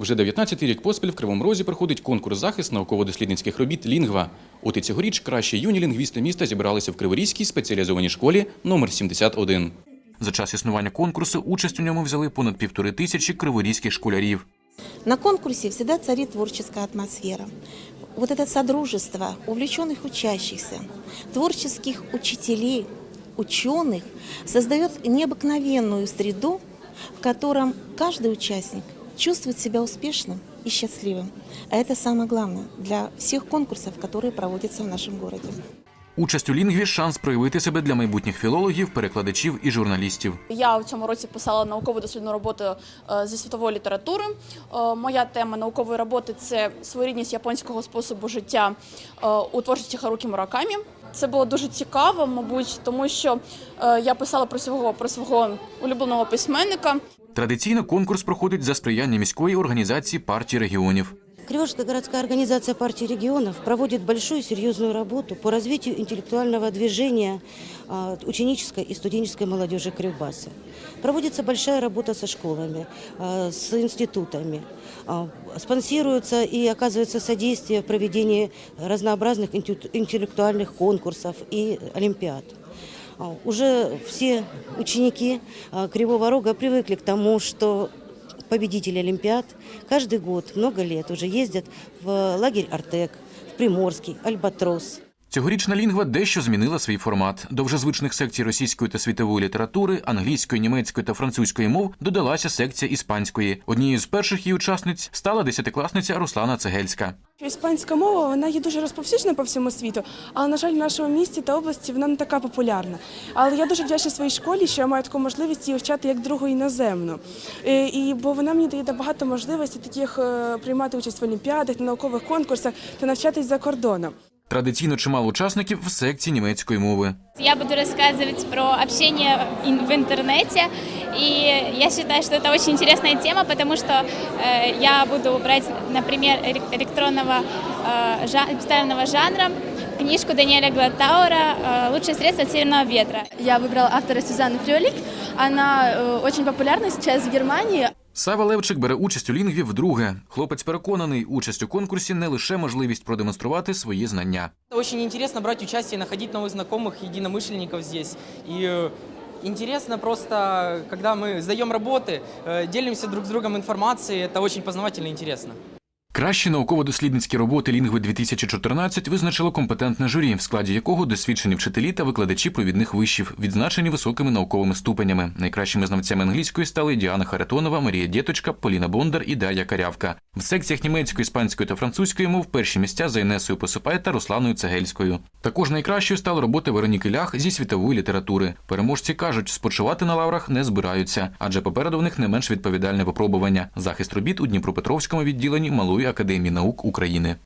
Вже 19-й рік поспіль в Кривому Розі проходить конкурс захист науково-дослідницьких робіт Лінгва. От і цьогоріч кращі юні лінгвісти міста зібралися в Криворізькій спеціалізованій школі номер 71. За час існування конкурсу участь у ньому взяли понад півтори тисячі криворізьких школярів. На конкурсе всегда царит творческая атмосфера. Вот это содружество увлеченных учащихся, творческих учителей, ученых создает необыкновенную среду, в котором каждый участник чувствует себя успешным и счастливым. А это самое главное для всех конкурсов, которые проводятся в нашем городе. Участь у лінгві шанс проявити себе для майбутніх філологів, перекладачів і журналістів. Я у цьому році писала наукову дослідну роботу е, зі світової літератури. Е, Моя тема наукової роботи це своєрідність японського способу життя е, у творчості Харукі Муракамі. Це було дуже цікаво, мабуть, тому що е, я писала про свого про свого улюбленого письменника. Традиційно конкурс проходить за сприяння міської організації партії регіонів. Кривожская городская организация партии регионов проводит большую серьезную работу по развитию интеллектуального движения а, ученической и студенческой молодежи Кривбаса. Проводится большая работа со школами, а, с институтами. А, Спонсируется и оказывается содействие в проведении разнообразных интеллекту- интеллектуальных конкурсов и олимпиад. Уже все ученики Кривого Рога привыкли к тому, что победители Олимпиад каждый год, много лет уже ездят в лагерь Артек, в Приморский, Альбатрос. Цьогорічна лінгва дещо змінила свій формат. До вже звичних секцій російської та світової літератури, англійської, німецької та французької мов додалася секція іспанської. Однією з перших її учасниць стала десятикласниця Руслана Цегельська. Іспанська мова вона є дуже розповсюджена по всьому світу, але на жаль, в нашому місті та області вона не така популярна. Але я дуже вдячна своїй школі, що я маю таку можливість її вчати як другу іноземну. Е, І бо вона мені дає багато можливостей таких е, приймати участь в олімпіадах, на наукових конкурсах та навчатись за кордоном. Традиційно чимало учасників в секції німецької мови. Я буду рассказывать про общение ин- в интернете. И я считаю, что это очень интересная тема, потому что э, я буду брать, например, элек- электронного э, жа- пистольного жанра книжку Даниэля Глатаура э, «Лучшее средство от северного ветра». Я выбрала автора Сюзанны Фрёлик. Она э, очень популярна сейчас в Германии. Сава Левчик бере участь у лінгві вдруге. Хлопець переконаний, участь у конкурсі не лише можливість продемонструвати свої знання. Очень интересно брать участие, находить новых знакомых, единомышленников здесь. И э, интересно просто, когда мы сдаем работы, э, делимся друг с другом информацией, это очень познавательно и интересно. Кращі науково-дослідницькі роботи лінгви 2014 визначило компетентне журі, в складі якого досвідчені вчителі та викладачі провідних вишів, відзначені високими науковими ступенями. Найкращими знавцями англійської стали Діана Харитонова, Марія Дєточка, Поліна Бондар і Дар'я Карявка. В секціях німецької, іспанської та французької мов перші місця за Інесою Посипай та Русланою Цегельською. Також найкращою стала роботи Вероніки Лях зі світової літератури. Переможці кажуть, спочивати на лаврах не збираються, адже попереду в них не менш відповідальне випробування захист робіт у Дніпропетровському відділенні Малої академії наук України.